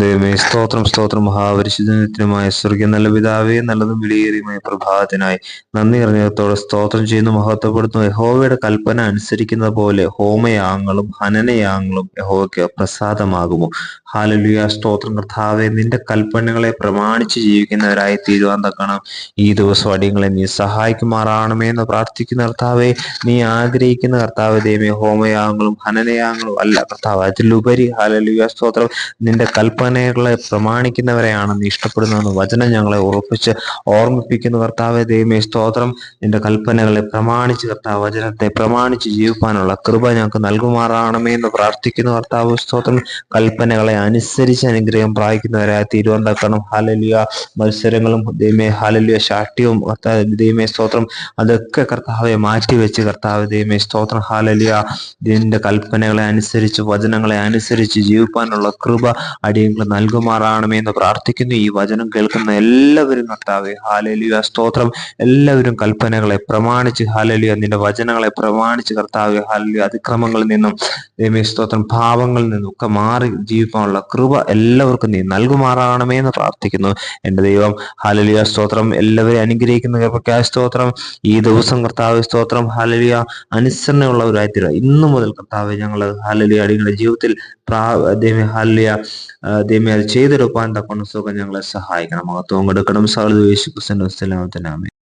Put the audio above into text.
ദൈവമേ സ്തോത്രം സ്തോത്രം. മഹാപരിശുദ്ധനത്തിനുമായ സ്വർഗീയ നല്ല പിതാവേ നല്ലതും വിലയേറിയുമായ പ്രഭാതത്തിനായി നന്ദി അറിഞ്ഞത്തോടെ സ്തോത്രം ചെയ്യുന്നു മഹത്വപ്പെടുത്തുന്നു. യഹോവയുടെ കൽപ്പന അനുസരിക്കുന്നത് പോലെ ഹോമയാങ്ങളും ഹനനയാങ്ങളും യഹോവയ്ക്ക് പ്രസാദമാകുമോ? ഹാലലുയ സ്തോത്രം കർത്താവെ നിന്റെ കൽപ്പനകളെ പ്രമാണിച്ച് ജീവിക്കുന്നവരായി തീരുവാൻ തക്കണം ഈ ദിവസം അടിയങ്ങളെ നീ സഹായിക്കുമാറാണമേ എന്ന് പ്രാർത്ഥിക്കുന്ന കർത്താവെ നീ ആഗ്രഹിക്കുന്ന കർത്താവ് ദൈവമേ ഹോമയാങ്ങളും ഹനനയാങ്ങളും അല്ല കർത്താവ് അതിലുപരി ഹാലലുയ സ്തോത്രം നിന്റെ കൽപ്പനകളെ പ്രമാണിക്കുന്നവരെയാണ് നീ ഇഷ്ടപ്പെടുന്നതെന്ന് വചനം ഞങ്ങളെ ഉറപ്പിച്ച് ഓർമ്മിപ്പിക്കുന്ന. കർത്താവെ ദൈവമേ സ്തോത്രം. നിന്റെ കൽപ്പനകളെ പ്രമാണിച്ച് കർത്താവ് വചനത്തെ പ്രമാണിച്ച് ജീവിക്കാനുള്ള കൃപ ഞങ്ങൾക്ക് നൽകുമാറാണമേ എന്ന് പ്രാർത്ഥിക്കുന്ന. കർത്താവ് സ്തോത്രം. കൽപ്പനകളെ അനുസരിച്ച് അനുഗ്രഹം പ്രാപിക്കുന്നവരായി തിരുവനന്തപുരം ഹാലലിയ മത്സരങ്ങളും ദൈവമേ ഹാലലിയ ശാഠ്യവും കർത്താവ് ദൈവമേ സ്തോത്രം. അതൊക്കെ കർത്താവെ മാറ്റിവെച്ച് കർത്താവ് ദൈവമേ സ്തോത്രം. ഹാലലിയ ഇതിന്റെ കൽപ്പനകളെ അനുസരിച്ച് വചനങ്ങളെ അനുസരിച്ച് ജീവിക്കാനുള്ള കൃപ അടിയങ്ങൾ നൽകുമാറാണമേ എന്ന് പ്രാർത്ഥിക്കുന്നു. ഈ വചനം കേൾക്കുന്ന എല്ലാവരും കർത്താവെ ഹാലലിയ സ്തോത്രം. എല്ലാവരും കൽപ്പനകളെ പ്രമാണിച്ച് ഹാലലിയ നിന്റെ വചനങ്ങളെ പ്രമാണിച്ച് കർത്താവെ ഹാലലിയ അതിക്രമങ്ങളിൽ നിന്നും ദൈവമേ സ്തോത്രം. ഭാവങ്ങളിൽ നിന്നും ഒക്കെ മാറി ജീവിക്കാനുള്ള കൃപ എല്ലാവർക്കും നീ നൽകുമാറാണമേ എന്ന് പ്രാർത്ഥിക്കുന്നു. എന്റെ ദൈവം ഹാലലിയ സ്തോത്രം. എല്ലാവരെയും അനുഗ്രഹിക്കുന്ന കൃപക്കായ സ്തോത്രം. ഈ ദിവസം കർത്താവ് സ്തോത്രം. ഹാലലിയ അനുസരണയുള്ളവരായിത്തീരുക ഇന്നു മുതൽ കർത്താവ് ഞങ്ങൾ ഹാലലിയ അടികളുടെ ജീവിതത്തിൽ പ്രാ ഹാലലിയ ദൈവമേ അത് ചെയ്തെടുക്കാൻ തക്കവണ്ണം സുഖം ഞങ്ങളെ സഹായിക്കണം. മഹത്വം കൊടുക്കണം. സകല യേശു ക്രിസ്തു